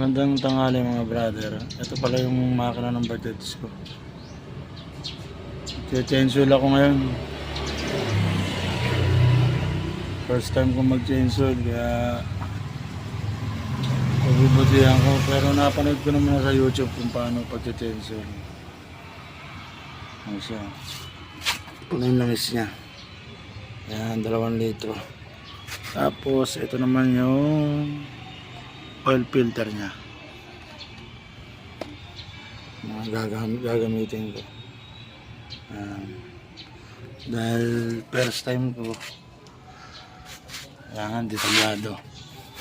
Magandang tanghali mga brother. Ito pala yung makina ng Bajaj ko. Change ako ngayon. First time ko mag-change oil kaya pagbubutihan ko. Pero napanood ko naman na sa YouTube kung paano pag-change oil. Ano siya? Puno yung langis niya. Yan, dalawang litro. Tapos, ito naman yung oil filter niya. Mga gagam gagamitin ko. Um, dahil first time ko, kailangan detalyado.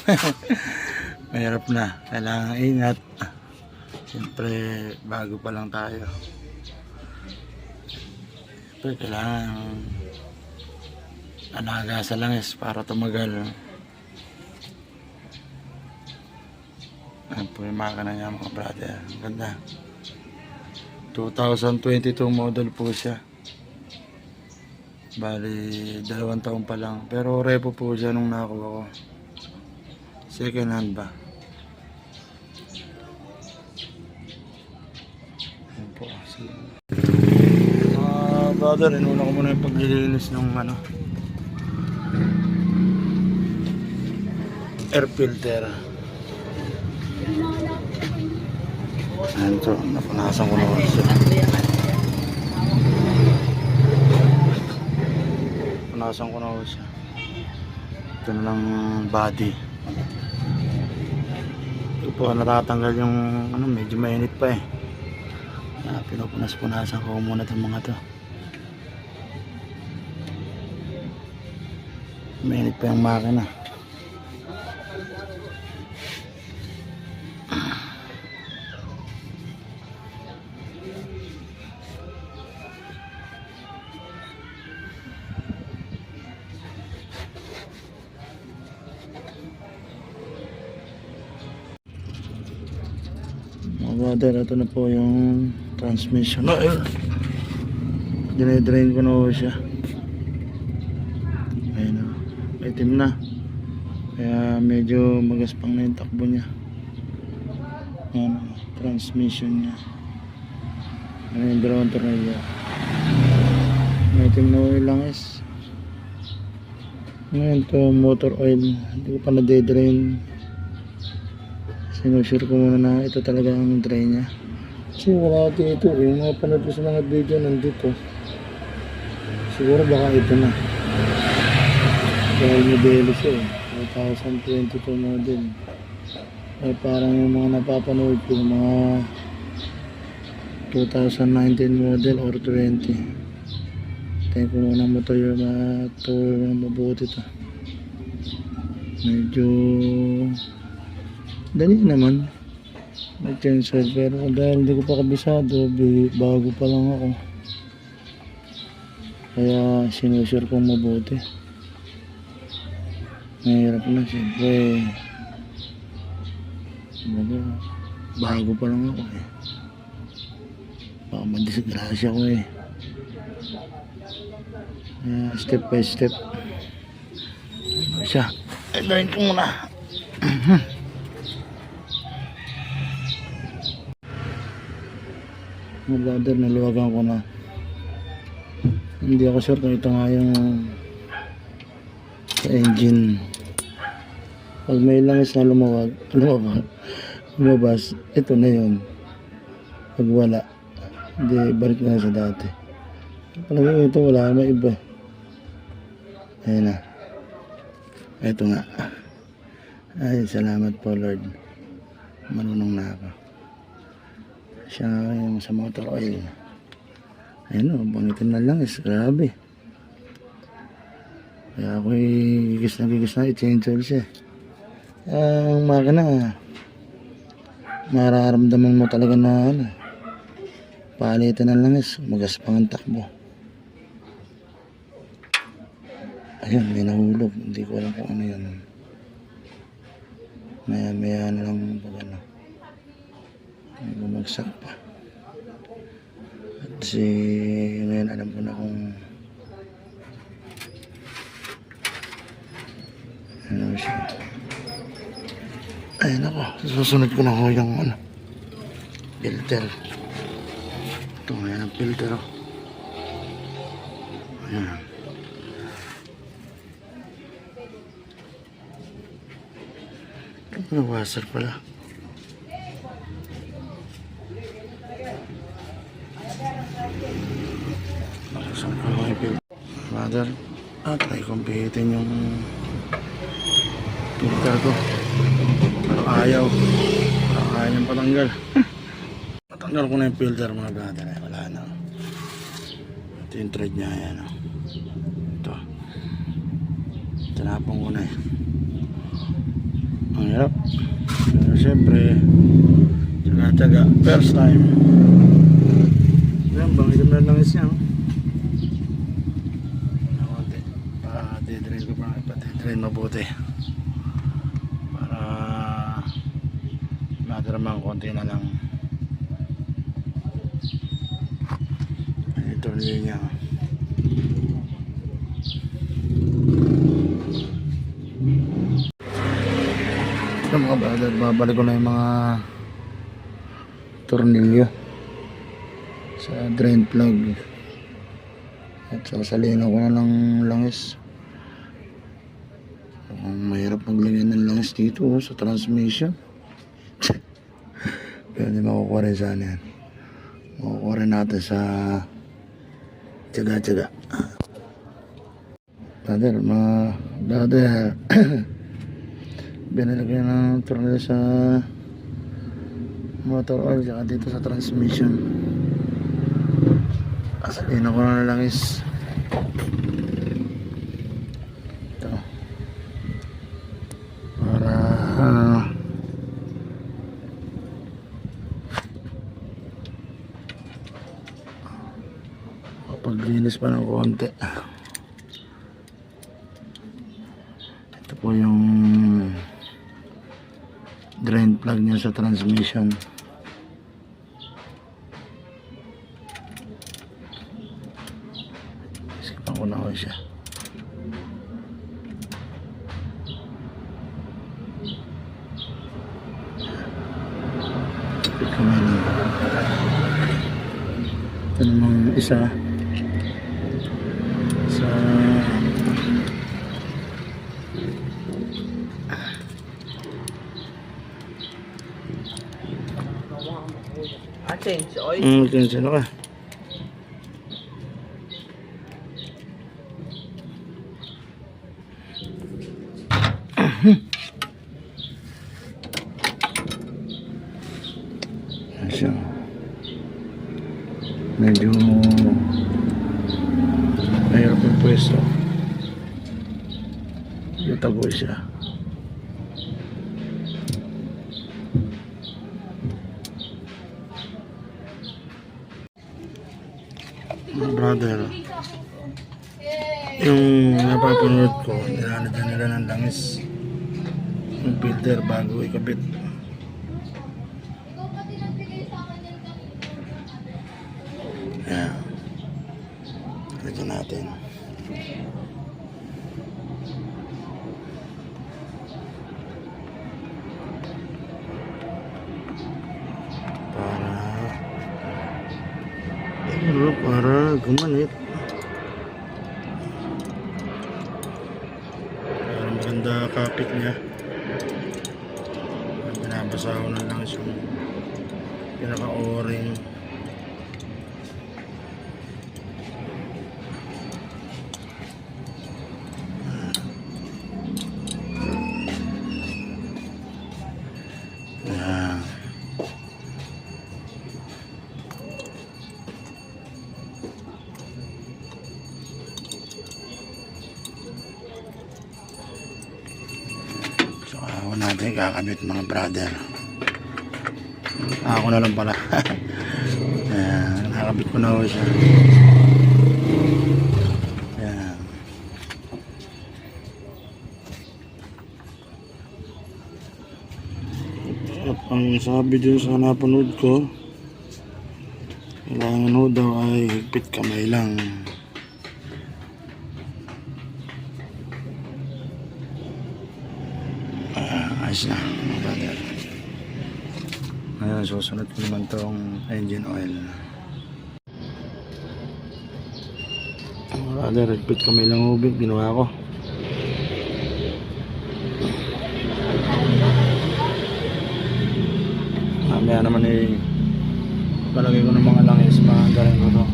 Mahirap na. Kailangan ingat. Siyempre, bago pa lang tayo. Siyempre, kailangan alaga sa langis para tumagal. Ayan po yung makina niya mga brother. Ang Ganda. 2022 model po siya. Bali, dalawang taon pa lang. Pero repo po siya nung nakuha ko. Second hand ba? Ayan po. Sige. Mga brother, inuna ko muna yung paglilinis ng ano. Air filter. Ayan ito, napunasan ko na ako siya. Punasan ko na ako siya. Ito na lang body. Ito po, natatanggal yung ano, medyo mainit pa eh. Kaya pinupunas-punasan ko muna itong mga to. Mainit pa yung makina. Brother, ito na po yung transmission oil. Dinedrain ko na po siya. Ayun o. Itim na. Kaya medyo magaspang na yung takbo niya. Ayan. Transmission niya. Ano yung tornilyo. May itim na oil lang is. Ngayon to motor oil. Hindi ko pa na-drain. Sinusure ko muna na ito talaga ang drain niya. Kasi wala dito eh. Yung mga panood ko sa mga video nandito. Siguro baka ito na. Dahil modelo siya eh. 2022 model. Ay parang yung mga napapanood ko, mga 2019 model or 20. Tayo ko muna mo to yung ito mabuti to. Medyo dali naman. Mag-change oil pero dahil hindi ko pa kabisado bi- bago pa lang ako. Kaya sinusure kong mabuti. Mahirap na siyempre. Bago pa lang ako eh. Baka madisgrasya ko eh. Kaya step by step. Ano siya? Ay ko muna mga brother naluwagan ko na. Hindi ako sure kung ito nga yung engine. Pag may langis na lumawag lumabas, lumabas ito na yun. Pag wala hindi balik na sa dati. Palagi ito wala may iba. Ayun na. Ito nga. Ay salamat po Lord. Marunong na ako siya yung sa motor oil. Ayun o, bangitin na lang is grabe. Kaya ako gigis na gigis na i-change oil siya. Ang makina, mararamdaman mo talaga na ano, palitan ng langis, magaspang ang takbo. Ayun, may nahulog. Hindi ko alam kung ano yun. Maya maya na lang pag ano bumagsak pa at si ngayon alam ko na kung ano siya Ay, nako. Susunod ko na ho yung ano, filter. Ito ngayon ang filter. Oh. Ayan. Washer pala. Saan ko lang yung filter? Mother, ah, try kong pihitin yung filter ko. Pero ayaw. Parang ayaw niyang patanggal. Patanggal ko na yung filter mga brother. Eh, wala na. Ito yung thread niya. Ayan, oh. Ito. Tinapon ko na eh. Ang hirap. Pero syempre, tsaga-tsaga. First time. Ayan, bangitin na lang is niya. oh. Konti. Pa-dedrain ko Pa-dedrain mabuti. Para madraman konti na lang. Ito niya. Ito mga brother, babalik ko na yung mga tornilyo sa drain plug. At sasalino ko na ng langis. Ang mahirap maglagyan ng langis dito oh, sa transmission. Pero hindi makukuha rin sana yan. Makukuha rin natin sa tsaga-tsaga. Brother, mga brother, binalagyan ng tornilyo sa motor oil tsaka dito sa transmission. Kasalina ko na lang is ito para ah, mapaglinis pa ng konti. Ito po yung drain plug niya sa transmission isipan ko na ako siya Kapit kami ng ito namang isa sa Ah, change oil. mm, atensyon ka Ayan siya. Medyo mahirap yung pwesto. Medyo tagoy siya. Mga brother, yung napapanood ko, nilalagyan nila ng langis yung filter bago ikabit. Ano, para gumanit. Para maganda kapit niya. Binabasa ko na lang yung pinaka-o-ring. Natin kakabit mga brother. Ako na lang pala. Ayan, nakakabit ko na ako siya. Ayan. At ang sabi dun sa napanood ko, kailangan ho daw ay higpit kamay lang. Ah, Ayos na, mga brother. Ngayon, susunod ko naman tong engine oil. Mga brother, repeat kami lang ubig, ginawa ko. Mamaya naman eh, palagay ko ng mga langis, mahandarin ko to.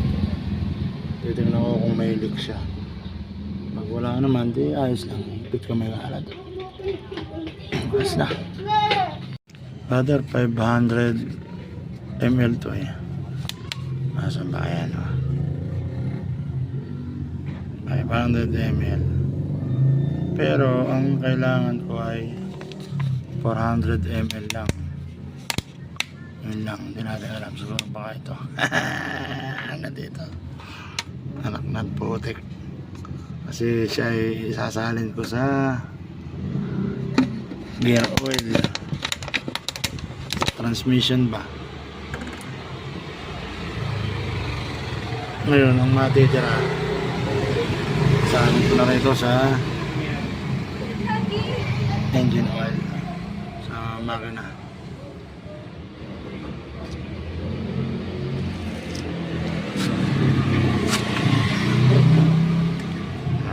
Titignan ko kung may leak siya. Pag wala naman, di ayos lang. Repeat kami ng alad. Ayos na. Brother, 500 ml to eh. Nasaan ba yan? Oh? 500 ml. Pero ang kailangan ko ay 400 ml lang. Yun lang, hindi natin alam. Siguro baka ito. ano dito? Anak ng putik. Kasi siya ay isasalin ko sa gear oil. Transmission ba? Ngayon, ang matitira saan ko na rin ito sa engine oil sa makina.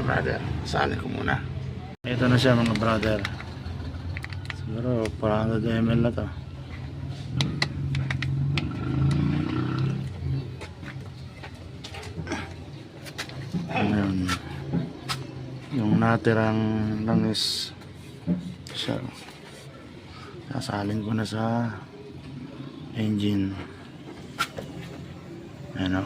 Brother, sali ko muna. Ito na siya mga brother. Siguro 400 ml na to. Ngayon, yung natirang langis siya. Sasalin ko na sa engine. Ano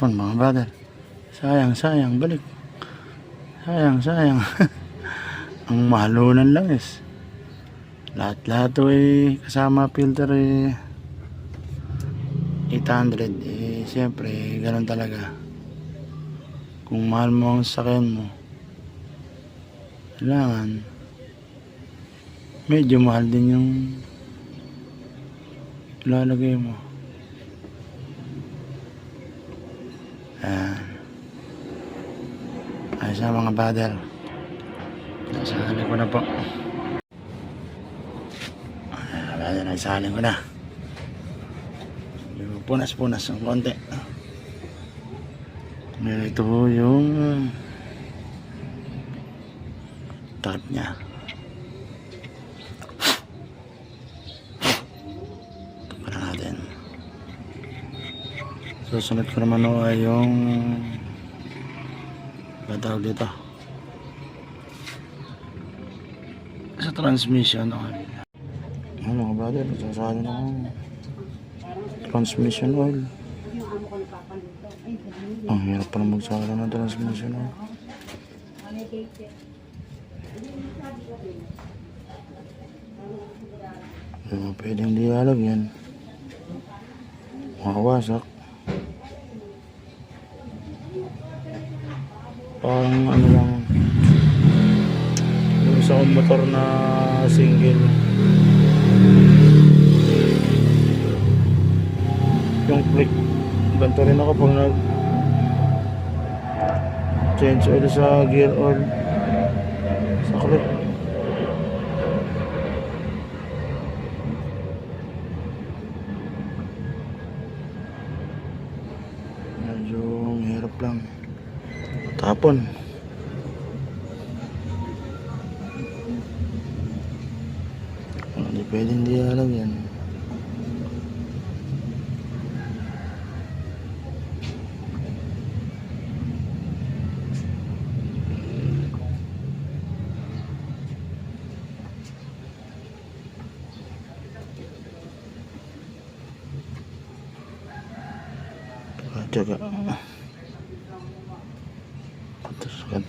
matapon mga brother. Sayang sayang balik. Sayang sayang. Ang mahalo ng langis lahat lahat to eh kasama filter eh 800 eh siyempre ganun talaga. Kung mahal mo ang sakyan mo kailangan medyo mahal din yung ilalagay mo Ayan. Ayos na mga brother. Nasahalin ko na po. Ayan, brother, nasahalin ko na. Punas-punas ng konti. Ito yung top niya. Ito para natin. Susunod ko naman o ay yung ano tawag dito sa transmission oil. Ano mga brother, sasali na ako. Transmission oil. Ang hirap pala magsala ng transmission oil. Hindi mo pwedeng dialog yan. Makawasak. Parang ano lang. Yung kong motor na single. Yung click. Ganito rin ako pag nag change oil sa gear oil. Sa click. Medyo mahirap lang. Tapon. Hindi pwedeng di alam yan. At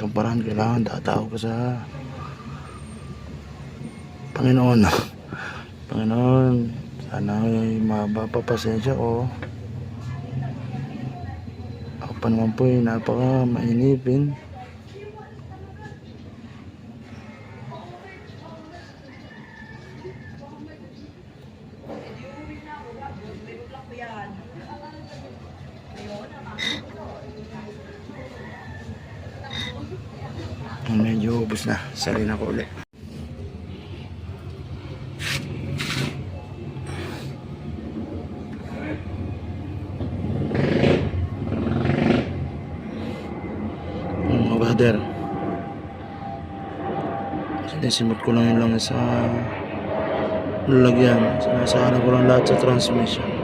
itong paraan kailangan tatawag ka sa Panginoon. Panginoon, sana ay mapapasensya ko. Ako pa naman po ay napaka mainipin. Medyo ubus na. Sali na ko ulit. Mga brother. Sinisimot ko lang yun lang sa lalagyan. Sinasahan ko lang lahat sa transmission.